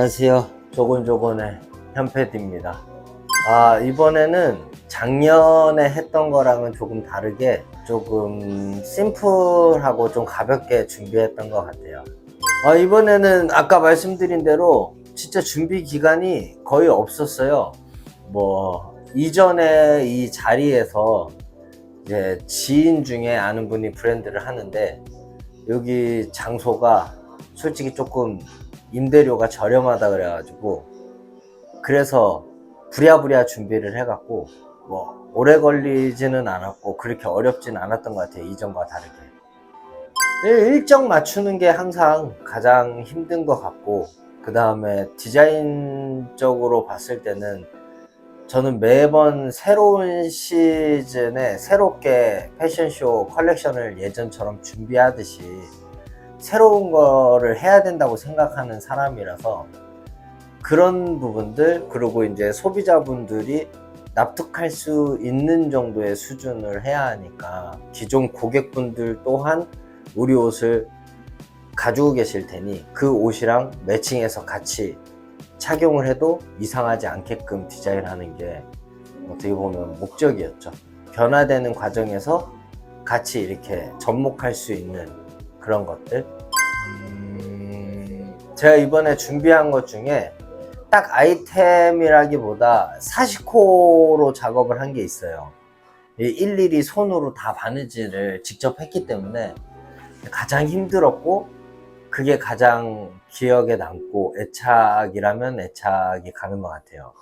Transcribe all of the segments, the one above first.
안녕하세요. 조곤조곤의 현패디입니다. 아, 이번에는 작년에 했던 거랑은 조금 다르게 조금 심플하고 좀 가볍게 준비했던 것 같아요. 아, 이번에는 아까 말씀드린 대로 진짜 준비 기간이 거의 없었어요. 뭐, 이전에 이 자리에서 이제 지인 중에 아는 분이 브랜드를 하는데 여기 장소가 솔직히 조금 임대료가 저렴하다 그래가지고 그래서 부랴부랴 준비를 해갖고 뭐 오래 걸리지는 않았고 그렇게 어렵진 않았던 것 같아요 이전과 다르게. 일- 일정 맞추는 게 항상 가장 힘든 것 같고 그 다음에 디자인적으로 봤을 때는 저는 매번 새로운 시즌에 새롭게 패션쇼 컬렉션을 예전처럼 준비하듯이 새로운 거를 해야 된다고 생각하는 사람이라서 그런 부분들 그리고 이제 소비자분들이 납득할 수 있는 정도의 수준을 해야 하니까 기존 고객분들 또한 우리 옷을 가지고 계실 테니 그 옷이랑 매칭해서 같이 착용을 해도 이상하지 않게끔 디자인하는 게 어떻게 보면 목적이었죠. 변화되는 과정에서 같이 이렇게 접목할 수 있는 그런 것들. 음, 제가 이번에 준비한 것 중에 딱 아이템이라기보다 사시코로 작업을 한 게 있어요. 이 일일이 손으로 다 바느질을 직접 했기 때문에 가장 힘들었고 그게 가장 기억에 남고 애착이라면 애착이 가는 것 같아요.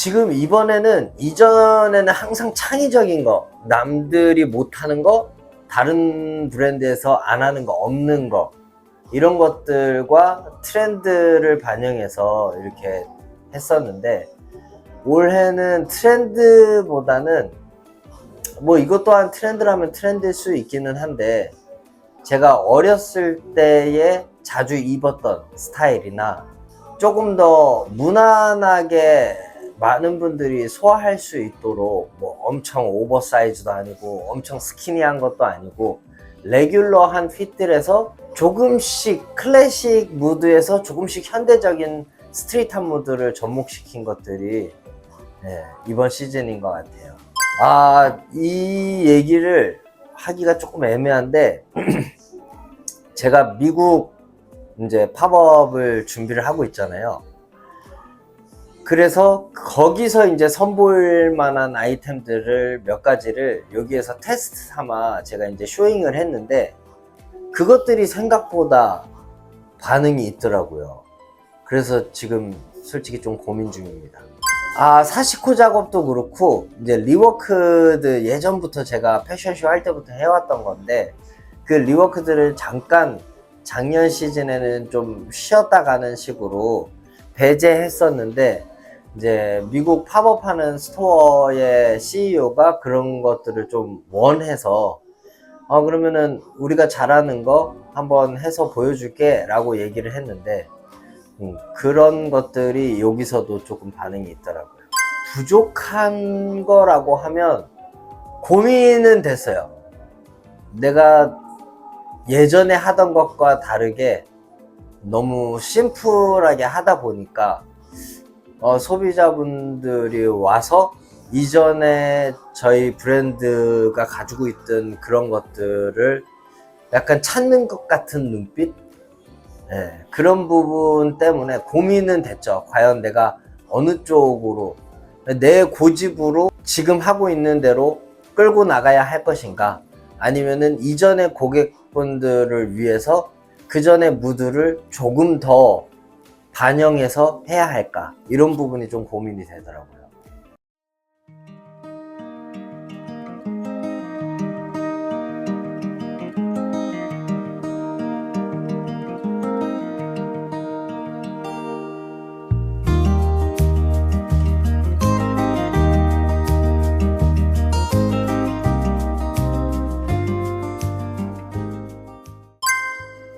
지금 이번에는 이전에는 항상 창의적인 거, 남들이 못하는 거, 다른 브랜드에서 안 하는 거, 없는 거, 이런 것들과 트렌드를 반영해서 이렇게 했었는데, 올해는 트렌드보다는 뭐 이것 또한 트렌드라면 트렌드일 수 있기는 한데, 제가 어렸을 때에 자주 입었던 스타일이나 조금 더 무난하게 많은 분들이 소화할 수 있도록 뭐 엄청 오버사이즈도 아니고 엄청 스키니한 것도 아니고 레귤러한 핏들에서 조금씩 클래식 무드에서 조금씩 현대적인 스트릿한 무드를 접목시킨 것들이 네, 이번 시즌인 것 같아요. 아, 이 얘기를 하기가 조금 애매한데 제가 미국 이제 팝업을 준비를 하고 있잖아요. 그래서 거기서 이제 선보일 만한 아이템들을 몇 가지를 여기에서 테스트 삼아 제가 이제 쇼잉을 했는데 그것들이 생각보다 반응이 있더라고요. 그래서 지금 솔직히 좀 고민 중입니다. 아, 사시코 작업도 그렇고, 이제 리워크드 예전부터 제가 패션쇼 할 때부터 해왔던 건데, 그 리워크들을 잠깐 작년 시즌에는 좀 쉬었다 가는 식으로 배제했었는데, 이제 미국 팝업하는 스토어의 CEO가 그런 것들을 좀 원해서 어 그러면은 우리가 잘하는 거 한번 해서 보여줄게 라고 얘기를 했는데 음, 그런 것들이 여기서도 조금 반응이 있더라고요. 부족한 거라고 하면 고민은 됐어요. 내가 예전에 하던 것과 다르게 너무 심플하게 하다 보니까 어, 소비자분들이 와서 이전에 저희 브랜드가 가지고 있던 그런 것들을 약간 찾는 것 같은 눈빛? 예, 그런 부분 때문에 고민은 됐죠. 과연 내가 어느 쪽으로, 내 고집으로 지금 하고 있는 대로 끌고 나가야 할 것인가? 아니면은 이전의 고객분들을 위해서 그 전의 무드를 조금 더 반영해서 해야 할까 이런 부분이 좀 고민이 되더라고요.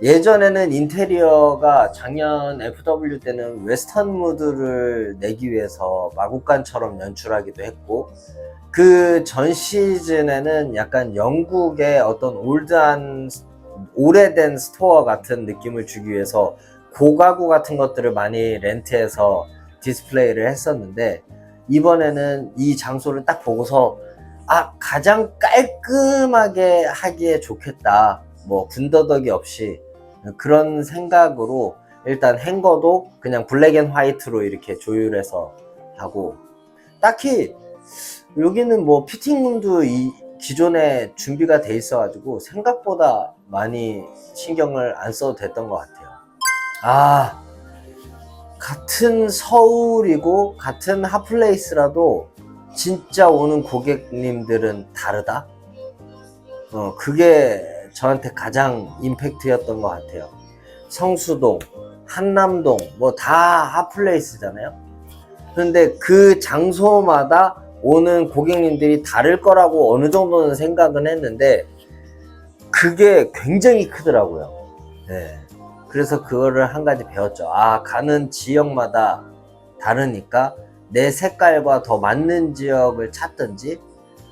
예전에는 인테리어가 작년 FW 때는 웨스턴 무드를 내기 위해서 마국간처럼 연출하기도 했고 그 전 시즌에는 약간 영국의 어떤 올드한 오래된 스토어 같은 느낌을 주기 위해서 고가구 같은 것들을 많이 렌트해서 디스플레이를 했었는데 이번에는 이 장소를 딱 보고서 아 가장 깔끔하게 하기에 좋겠다. 뭐 군더더기 없이 그런 생각으로 일단 행거도 그냥 블랙 앤 화이트로 이렇게 조율해서 하고. 딱히 여기는 뭐 피팅룸도 이 기존에 준비가 돼 있어 가지고 생각보다 많이 신경을 안 써도 됐던 것 같아요. 아 같은 서울이고 같은 핫플레이스라도 진짜 오는 고객님들은 다르다? 어 그게 저한테 가장 임팩트였던 것 같아요 성수동 한남동 뭐 다 핫플레이스잖아요 근데 그 장소마다 오는 고객님들이 다를 거라고 어느 정도는 생각은 했는데 그게 굉장히 크더라고요. 네. 그래서 그거를 한 가지 배웠죠. 아, 가는 지역마다 다르니까 내 색깔과 더 맞는 지역을 찾든지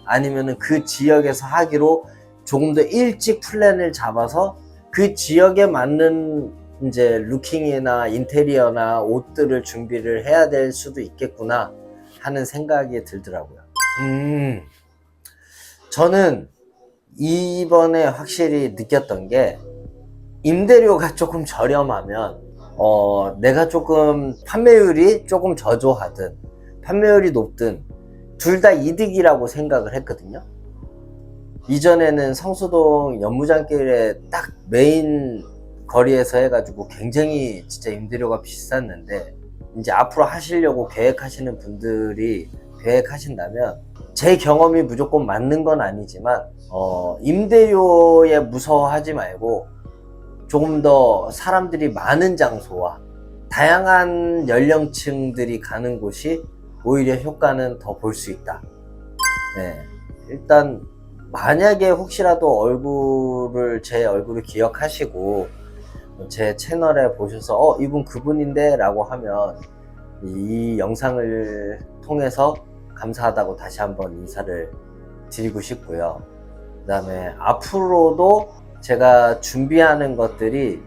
아니면은 그 지역에서 하기로 조금 더 일찍 플랜을 잡아서 그 지역에 맞는 이제 루킹이나 인테리어나 옷들을 준비를 해야 될 수도 있겠구나 하는 생각이 들더라고요. 음, 저는 이번에 확실히 느꼈던 게 임대료가 조금 저렴하면 어, 내가 조금 판매율이 조금 저조하든 판매율이 높든 둘 다 이득이라고 생각을 했거든요. 이전에는 성수동 연무장길에 딱 메인 거리에서 해가지고 굉장히 진짜 임대료가 비쌌는데 이제 앞으로 하시려고 계획하시는 분들이 계획하신다면 제 경험이 무조건 맞는 건 아니지만 어, 임대료에 무서워하지 말고 조금 더 사람들이 많은 장소와 다양한 연령층들이 가는 곳이 오히려 효과는 더 볼 수 있다. 네. 일단 만약에 혹시라도 얼굴을 제 얼굴을 기억하시고 제 채널에 보셔서 어 이분 그분인데? 라고 하면 이 영상을 통해서 감사하다고 다시 한번 인사를 드리고 싶고요. 그 다음에 앞으로도 제가 준비하는 것들이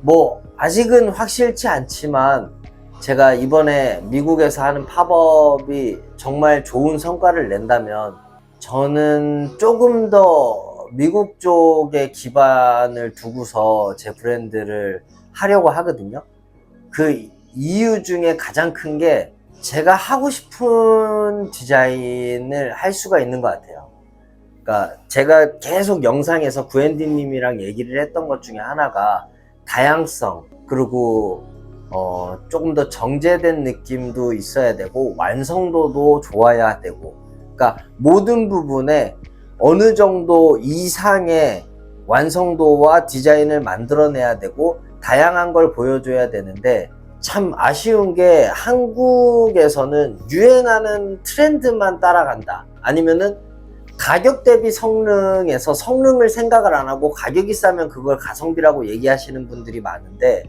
뭐 아직은 확실치 않지만 제가 이번에 미국에서 하는 팝업이 정말 좋은 성과를 낸다면 저는 조금 더 미국 쪽에 기반을 두고서 제 브랜드를 하려고 하거든요. 그 이유 중에 가장 큰 게 제가 하고 싶은 디자인을 할 수가 있는 것 같아요. 그러니까 제가 계속 영상에서 구엔디님이랑 얘기를 했던 것 중에 하나가 다양성 그리고 어, 조금 더 정제된 느낌도 있어야 되고 완성도도 좋아야 되고 그러니까 모든 부분에 어느 정도 이상의 완성도와 디자인을 만들어내야 되고 다양한 걸 보여줘야 되는데 참 아쉬운 게 한국에서는 유행하는 트렌드만 따라간다. 아니면은 가격 대비 성능에서 성능을 생각을 안 하고 가격이 싸면 그걸 가성비라고 얘기하시는 분들이 많은데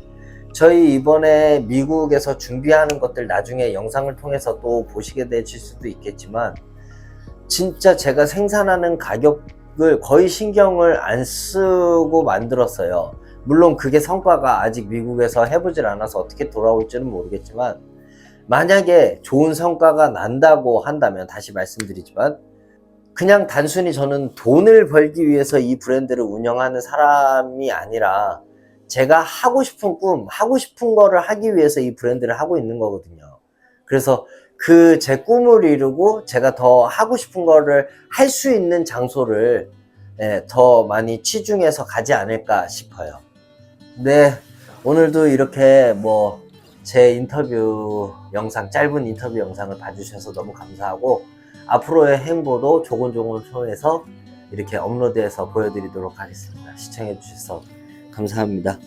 저희 이번에 미국에서 준비하는 것들 나중에 영상을 통해서 또 보시게 되실 수도 있겠지만 진짜 제가 생산하는 가격을 거의 신경을 안 쓰고 만들었어요. 물론 그게 성과가 아직 미국에서 해보질 않아서 어떻게 돌아올지는 모르겠지만 만약에 좋은 성과가 난다고 한다면 다시 말씀드리지만 그냥 단순히 저는 돈을 벌기 위해서 이 브랜드를 운영하는 사람이 아니라 제가 하고 싶은 꿈, 하고 싶은 거를 하기 위해서 이 브랜드를 하고 있는 거거든요. 그래서 그 제 꿈을 이루고 제가 더 하고 싶은 거를 할 수 있는 장소를 예, 더 많이 치중해서 가지 않을까 싶어요. 네, 오늘도 이렇게 뭐 제 인터뷰 영상, 짧은 인터뷰 영상을 봐주셔서 너무 감사하고 앞으로의 행보도 조곤조곤 통해서 이렇게 업로드해서 보여드리도록 하겠습니다. 시청해주셔서 감사합니다.